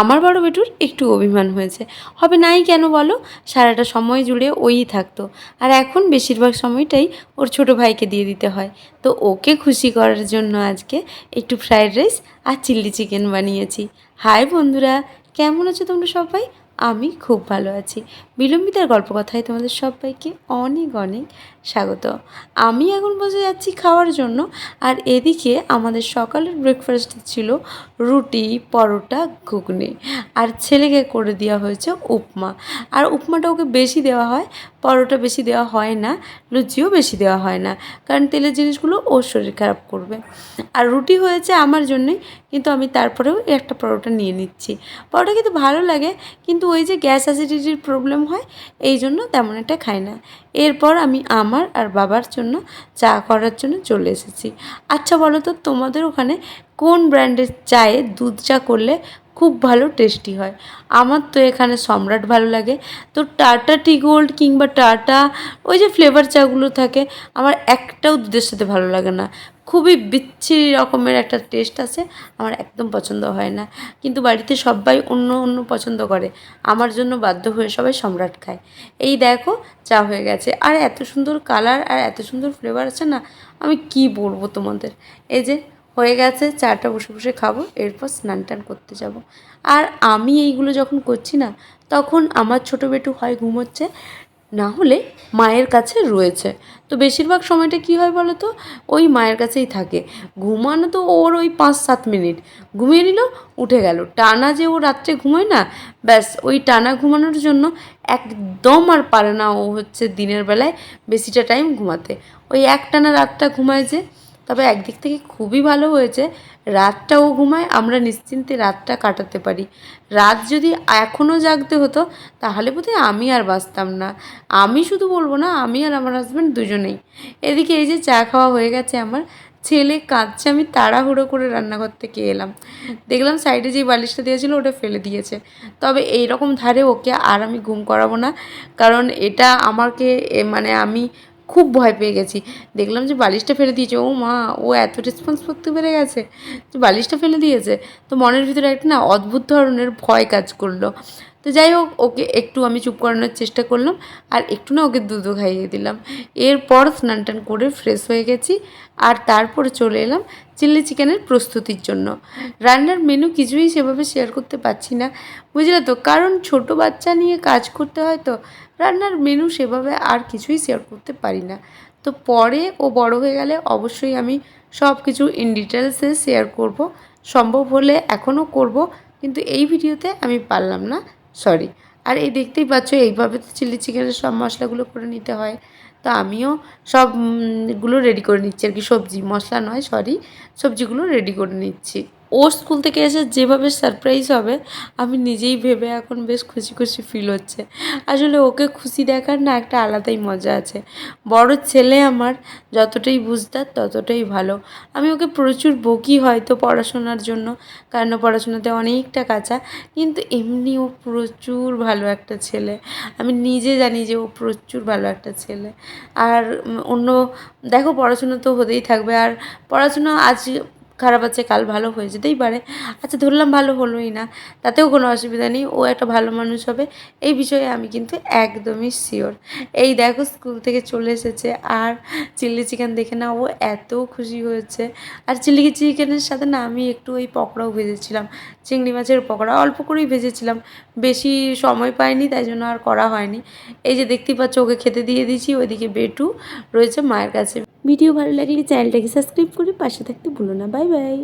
আমার বড় বেটুর একটু অভিমান হয়েছে। হবে নাই কেন বলো? সারাটা সময় জুড়ে ওই থাকতো। আর এখন বেশিরভাগ সময়টাই ওর ছোট ভাইকে দিয়ে দিতে হয়। তো ওকে খুশি করার জন্য আজকে একটু ফ্রায়েড রাইস আর চিলি চিকেন বানিয়েছি। হাই বন্ধুরা, কেমন আছো তোমরা সবাই? আমি খুব ভালো আছি। বিলম্বিতার গল্প কথায় তোমাদের সবাইকে অনেক অনেক স্বাগত। আমি এখন বসে যাচ্ছি খাওয়ার জন্য, আর এদিকে আমাদের সকালের ব্রেকফাস্ট ছিল রুটি, পরোটা, ঘুগনি। আর ছেলেকে করে দেওয়া হয়েছে উপমা। আর উপমাটা ওকে বেশি দেওয়া হয়, পরোটা বেশি দেওয়া হয় না, লুচিও বেশি দেওয়া হয় না, কারণ তেলের জিনিসগুলো ওর শরীর খারাপ করবে। আর রুটি হয়েছে আমার জন্যই কিন্তু আমি তারপরেও একটা পরোটা নিয়ে নিচ্ছি। পরোটা কিন্তু ভালো লাগে, কিন্তু ওই যে গ্যাস অ্যাসিডিটির প্রবলেম হয়, এই জন্য তেমন একটা খাই না। এরপর আমি আমার আর বাবার জন্য চা করার জন্য চলে এসেছি। আচ্ছা বলো তো, তোমাদের ওখানে কোন ব্র্যান্ডের চায়ে দুধ চা করলে খুব ভালো টেস্টি হয়? আমার তো এখানে সম্রাট ভালো লাগে। তো টাটা টি গোল্ড কিংবা টাটা, ওই যে ফ্লেভার চাগুলো থাকে, আমার একটাও দুধের সাথে ভালো লাগে না। খুবই বিচ্ছিরি রকমের একটা টেস্ট আছে, আমার একদম পছন্দ হয় না। কিন্তু বাড়িতে সবাই অন্য অন্য পছন্দ করে। আমার জন্য বাধ্য হয়ে সবাই সম্রাট খায়। এই দেখো, চা হয়ে গেছে। আর এত সুন্দর কালার আর এত সুন্দর ফ্লেভার আছে না, আমি কি বলব তোমাদের? এই যে, হয়ে গেছে, চাটা বসে বসে খাব, এরপর স্নান টান করতে যাব। আর আমি এইগুলো যখন করছি না, তখন আমার ছোটো বেটু হয় ঘুমোচ্ছে না হলে মায়ের কাছে রয়েছে। তো বেশিরভাগ সময়টা কি হয় বলো তো? ওই মায়ের কাছেই থাকে। ঘুমানো তো ওর ওই পাঁচ সাত মিনিট। ঘুমিয়ে নিল, উঠে গেল। টানা যে ও রাত্রে ঘুমোয় না, ব্যাস, ওই টানা ঘুমানোর জন্য একদম আর পারে না ও হচ্ছে দিনের বেলায় বেশিটা টাইম ঘুমাতে। ওই এক টানা রাতটা ঘুমায় যে তবে একদিক থেকে খুবই ভালো হয়েছে, রাতটাও ঘুমায়, আমরা নিশ্চিন্তে রাতটা কাটাতে পারি। রাত যদি এখনও জাগতে হতো, তাহলে বোধহয় আমি আর বাঁচতাম না। আমি শুধু বলব না, আমি আর আমার হাজব্যান্ড দুজনেই। এদিকে এই যে চা খাওয়া হয়ে গেছে আমার, ছেলে কাঁদছে, আমি তাড়াহুড়ো করে রান্নাঘর থেকে এলাম। দেখলাম সাইডে যে বালিশটা দিয়েছিল, ওটা ফেলে দিয়েছে। তবে এই রকম ধারে ওকে আর আমি ঘুম করাবো না, কারণ এটা আমাকে মানে আমি খুব ভয় পেয়ে গেছি। দেখলাম যে বালিশটা ফেলে দিয়েছে। ও মা, ও এত রেসপন্স করতে পেরে গেছে যে বালিশটা ফেলে দিয়েছে। তো মনের ভিতরে একটা না অদ্ভুত ধরনের ভয় কাজ করল। তো যাই হোক, ওকে একটু আমি চুপ করানোর চেষ্টা করলাম আর একটু না ওকে দুধও খাইয়ে দিলাম। এরপর স্নান টান করে ফ্রেশ হয়ে গেছি আর তারপরে চলে এলাম চিলি চিকেনের প্রস্তুতির জন্য। রান্নার মেনু কিছুই সেভাবে শেয়ার করতে পারছি না। বুঝলে তো? কারণ ছোট বাচ্চা নিয়ে কাজ করতে হয় তো, রান্নার মেনু সেভাবে আর কিছুই শেয়ার করতে পারি না। তো পরে ও বড় হয়ে গেলে অবশ্যই আমি সব কিছু ইন ডিটেলসে শেয়ার করব। সম্ভব হলে এখনও করব, কিন্তু এই ভিডিওতে আমি পারলাম না। সরি আর এই দেখতেই পাচ্ছ, এইভাবে তো চিলি চিকেনের সব মশলাগুলো করে নিতে হয়। তো আমিও সবগুলো রেডি করে নিচ্ছি আর কি। সবজি, মশলা নয় সরি সবজিগুলো রেডি করে নিচ্ছি। ও স্কুল থেকে এসে যেভাবে সারপ্রাইজ হবে, আমি নিজেই ভেবে এখন বেশ খুশি খুশি ফিল হচ্ছে। আসলে ওকে খুশি দেখার না একটা আলাদাই মজা আছে। বড় ছেলে আমার, যতটাই বুঝতার ততটাই ভালো। আমি ওকে প্রচুর বকি হয়তো পড়াশোনার জন্য, কারণ পড়াশোনাতে অনেকটা কাঁচা, কিন্তু এমনি ও প্রচুর ভালো একটা ছেলে। আমি নিজে জানি যে ও প্রচুর ভালো একটা ছেলে। আর অন্য, দেখো পড়াশোনা তো হতেই থাকবে। আর পড়াশোনা আজ খারাপ আছে, কাল ভালো হয়ে যেতেই পারে। আচ্ছা ধরলাম ভালো হলোই না, তাতেও কোনো অসুবিধা নেই, ও একটা ভালো মানুষ হবে, এই বিষয়ে আমি কিন্তু একদমই শিওর এই দেখো স্কুল থেকে চলে এসেছে, আর চিলি চিকেন দেখে না ও এত খুশি হয়েছে। আর চিলি চিকেনের সাথে না আমি একটু ওই পকোড়াও ভেজেছিলাম, চিংড়ি মাছের পকোড়া অল্প করেই ভেজেছিলাম, বেশি সময় পাইনি, তাই জন্য আর করা হয়নি। এই যে দেখতেই পাচ্ছ, ওকে খেতে দিয়ে দিয়েছি, ওইদিকে বেটু রয়েছে মায়ের কাছে। ভিডিও ভালো লাগলে চ্যানেলটাকে সাবস্ক্রাইব করে পাশে থাকতে ভুলো না। Bye bye.